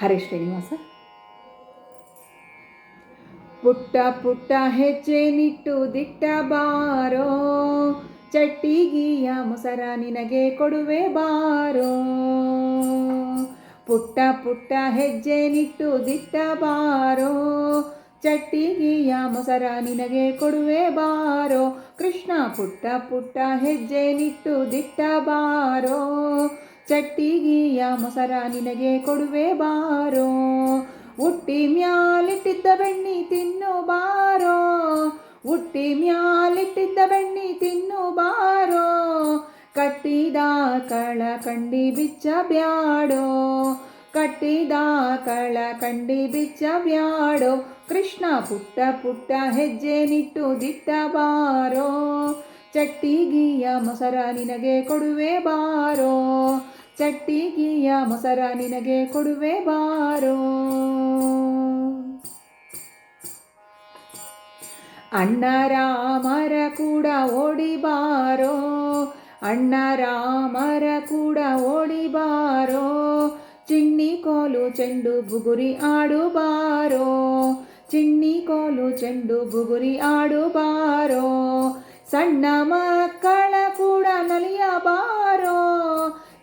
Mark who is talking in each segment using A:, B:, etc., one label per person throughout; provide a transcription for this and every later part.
A: ಹರೇ ಶ್ರೀನಿವಾಸ. ಪುಟ್ಟ ಪುಟ್ಟ ಹೆಜ್ಜೆ ನಿಟ್ಟು ದಿಟ್ಟ ಬಾರೋ, ಚಟ್ಟಿಗಿಯ ಮೊಸರ ನಿನಗೆ ಕೊಡುವೆ ಬಾರೋ. ಪುಟ್ಟ ಪುಟ್ಟ ಹೆಜ್ಜೆ ನಿಟ್ಟು ದಿಟ್ಟ ಬಾರೋ, ಚಟ್ಟಿಗಿಯ ಮೊಸರ ನಿನಗೆ ಕೊಡುವೆ ಬಾರೋ. ಕೃಷ್ಣ ಪುಟ್ಟ ಪುಟ್ಟ ಹೆಜ್ಜೆ ನಿಟ್ಟು ದಿಟ್ಟ ಬಾರೋ ಚಟ್ಟಿಗಿಯ ಮೊಸರ ನಿನಗೆ ಕೊಡುವೆ ಬಾರೋ. ಉಟ್ಟಿ ಮ್ಯಾಲಿಟ್ಟಿದ್ದ ಬೆಣ್ಣಿ ತಿನ್ನು ಬಾರೋ. ಉಟ್ಟಿ ಮ್ಯಾಲಿಟ್ಟಿದ್ದ ಬೆಣ್ಣಿ ತಿನ್ನು ಬಾರೋ. ಕಟ್ಟಿದ ಕಳ ಕಂಡಿ ಬಿಚ್ಚ ಬ್ಯಾಡೋ. ಕಟ್ಟಿದ ಕಳ ಕಂಡಿ ಬಿಚ್ಚ ಬ್ಯಾಡೋ. ಕೃಷ್ಣ ಪುಟ್ಟ ಪುಟ್ಟ ಹೆಜ್ಜೆ ನಿಟ್ಟು ದಿಟ್ಟ ಬಾರೋ. ಚಟ್ಟಿಗಿಯ ಮೊಸರ ನಿನಗೆ ಕೊಡುವೆ ಬಾರೋ. ಚಟ್ಟಿಗಿಯ ಮೊಸರ ನಿನಗೆ ಕೊಡುವೆ ಬಾರೋ. ಅಣ್ಣ ರಾಮರ ಕೂಡ ಓಡಿ ಬಾರೋ. ಅಣ್ಣ ರಾಮರ ಕೂಡ ಓಡಿ ಬಾರೋ. ಚಿಣ್ಣಿ ಕೋಲು ಚೆಂಡು ಬುಗುರಿ ಆಡು ಬಾರೋ. ಚಿಣ್ಣಿ ಕೋಲು ಚೆಂಡು ಬುಗುರಿ ಆಡು ಬಾರೋ. ಸಣ್ಣ ಮಕ್ಕಳ ಕೂಡ ನಲಿಯಬಾರೋ.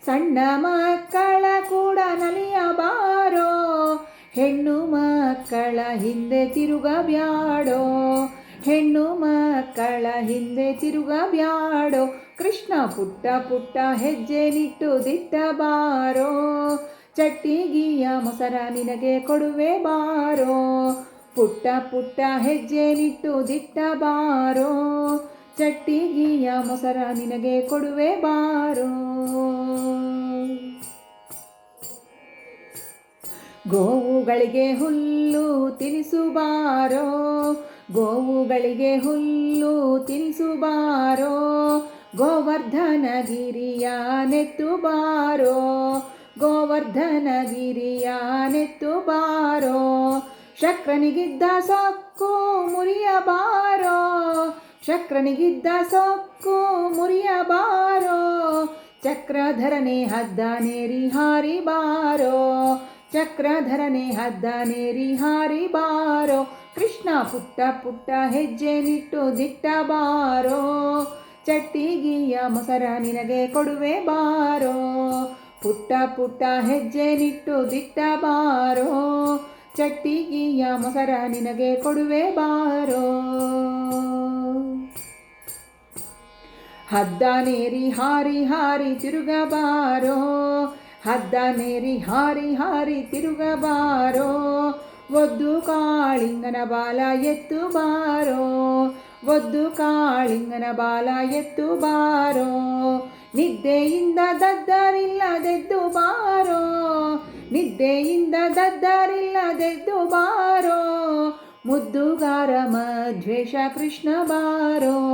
A: ಸಣ್ಣ ಮಕ್ಕಳ ಕೂಡ ನಲಿಯಬಾರೋ. ಹೆಣ್ಣು ಮಕ್ಕಳ ಹಿಂದೆ ತಿರುಗಬ್ಯಾಡೋ. ಹೆಣ್ಣು ಮಕ್ಕಳ ಹಿಂದೆ ತಿರುಗಬ್ಯಾಡೋ. ಕೃಷ್ಣ ಪುಟ್ಟ ಪುಟ್ಟ ಹೆಜ್ಜೆ ನಿಟ್ಟು ದಿಟ್ಟ ಬಾರೋ. ಚಟ್ಟಿಗಿಯ ಮೊಸರ ನಿನಗೆ ಕೊಡುವೆ ಬಾರೋ. ಪುಟ್ಟ ಪುಟ್ಟ ಹೆಜ್ಜೆ ನಿಟ್ಟು ದಿಟ್ಟ ಬಾರೋ. ಚಟ್ಟಿಗಿಯ ಮೊಸರ ನಿನಗೆ ಕೊಡುವೆ ಬಾರೋ. ಗೋವುಗಳಿಗೆ ಹುಲ್ಲು ತಿನಿಸುಬಾರೋ ಗೋವುಗಳಿಗೆ ಹುಲ್ಲು ತಿನಿಸುಬಾರೋ ಗೋವರ್ಧನಗಿರಿಯ ನೆತ್ತು ಬಾರೋ. ಗೋವರ್ಧನಗಿರಿಯ ನೆತ್ತು ಬಾರೋ. ಶಕ್ರನಿಗಿದ್ದ ಸೊಕ್ಕು ಮುರಿಯಬಾರೋ ಶಕ್ರನಿಗಿದ್ದ ಸೊಕ್ಕು ಮುರಿಯಬಾರೋ. ಚಕ್ರಧರನೆ ಹದ್ದನೇರಿ ಹಾರಿ ಬಾರೋ ಚಕ್ರಧರನೆ ಹದ್ದನೇರಿ ಹಾರಿ ಬಾರೋ ಕೃಷ್ಣ ಪುಟ್ಟ ಪುಟ್ಟ ಹೆಜ್ಜೆ ನಿಟ್ಟು ದಿಟ್ಟಬಾರೋ. ಚಟ್ಟಿಗಿಯ ಮೊಸರ ನಿನಗೆ ಕೊಡುವೆ ಬಾರೋ. ಪುಟ್ಟ ಪುಟ್ಟ ಹೆಜ್ಜೆ ನಿಟ್ಟು ದಿಟ್ಟಬಾರೋ. ಚಟ್ಟಿಗಿಯ ಮೊಸರ ನಿನಗೆ ಕೊಡುವೆ ಬಾರೋ. ಹದ್ದನೇರಿ ಹಾರಿ ಹಾರಿ ತಿರುಗಬಾರೋ ಹದ್ದನೇರಿ ಹಾರಿ ಹಾರಿ ತಿರುಗಬಾರೋ ಒದ್ದು ಕಾಳಿಂಗನ ಬಾಲ ಎತ್ತು ಬಾರೋ. ಒದ್ದು ಕಾಳಿಂಗನ ಬಾಲ ಎತ್ತು ಬಾರೋ. ನಿದ್ದೆಯಿಂದ ದದ್ದರಿಲ್ಲದೆದ್ದು ಬಾರೋ. ನಿದ್ದೆಯಿಂದ ದದ್ದರಿಲ್ಲದೆದ್ದು ಬಾರೋ. ಮುದ್ದುಗಾರ ಮಧ್ವೇಷ ಕೃಷ್ಣ ಬಾರೋ.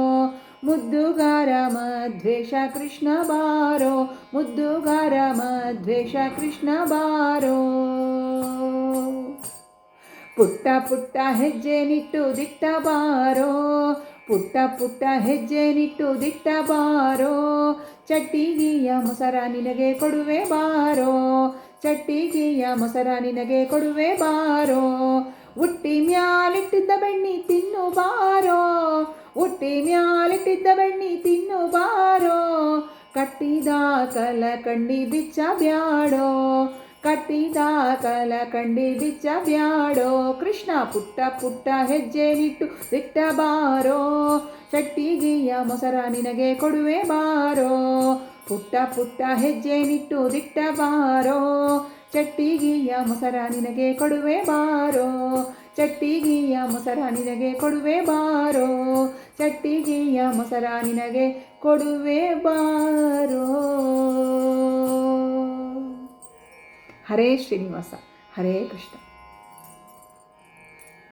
A: ಮುದ್ದುಗಾರ ಮಧ್ವೇಷ ಕೃಷ್ಣ ಬಾರೋ, ಮುದ್ದುಗಾರ ಮಧ್ವೇಷ ಕೃಷ್ಣ ಬಾರೋ. ಪುಟ್ಟ ಪುಟ್ಟ ಹೆಜ್ಜೆ ನಿಟ್ಟು ದಿಟ್ಟ ಬಾರೋ, ಪುಟ್ಟ ಪುಟ್ಟ ಹೆಜ್ಜೆ ನಿಟ್ಟು ದಿಟ್ಟ ಬಾರೋ. ಚಟ್ಟಿಗೆಯ ಮೊಸರ ನಿನಗೆ ಕೊಡುವೆ ಬಾರೋ, ಚಟ್ಟಿಗೆಯ ಮೊಸರ ನಿನಗೆ ಕೊಡುವೆ ಬಾರೋ. ಹುಟ್ಟಿ ಮ್ಯಾಲಿಟ್ಟಿದ್ದ ಬೆಣ್ಣಿ ತಿನ್ನು ಬಾರೋ ಉಟ್ಟಿ ಮ್ಯಾಲಿಟ್ಟಿದ್ದ ಬೆಣ್ಣಿ ತಿನ್ನು ಬಾರೋ ಕಟ್ಟಿದ ಕಲ ಕಂಡಿ ಬಿಚ್ಚ ಬ್ಯಾಡೋ ಕಟ್ಟಿದ ಕಲ ಕಂಡಿ ಬಿಚ್ಚ ಬ್ಯಾಡೋ ಕೃಷ್ಣ ಪುಟ್ಟ ಪುಟ್ಟ ಹೆಜ್ಜೆ ನಿಟ್ಟು ಬಿಟ್ಟ ಬಾರೋ ಚಟ್ಟಿಗೆಯ ಮೊಸರ ನಿನಗೆ ಕೊಡುವೆ ಬಾರೋ ಪುಟ್ಟ ಪುಟ್ಟ ಹೆಜ್ಜೆ ನಿಟ್ಟು ದಿಟ್ಟ ಬಾರೋ ಚಟ್ಟಿಗಿಯ ಮೊಸರ ನಿನಗೆ ಕೊಡುವೆ ಬಾರೋ. ಚಟ್ಟಿಗಿಯ ಮೊಸರ ನಿನಗೆ ಕೊಡುವೆ ಬಾರೋ. ಚಟ್ಟಿಗಿಯ ಮೊಸರ ನಿನಗೆ ಕೊಡುವೆ ಬಾರೋ. ಹರೇ ಶ್ರೀನಿವಾಸ, ಹರೇ ಕೃಷ್ಣ.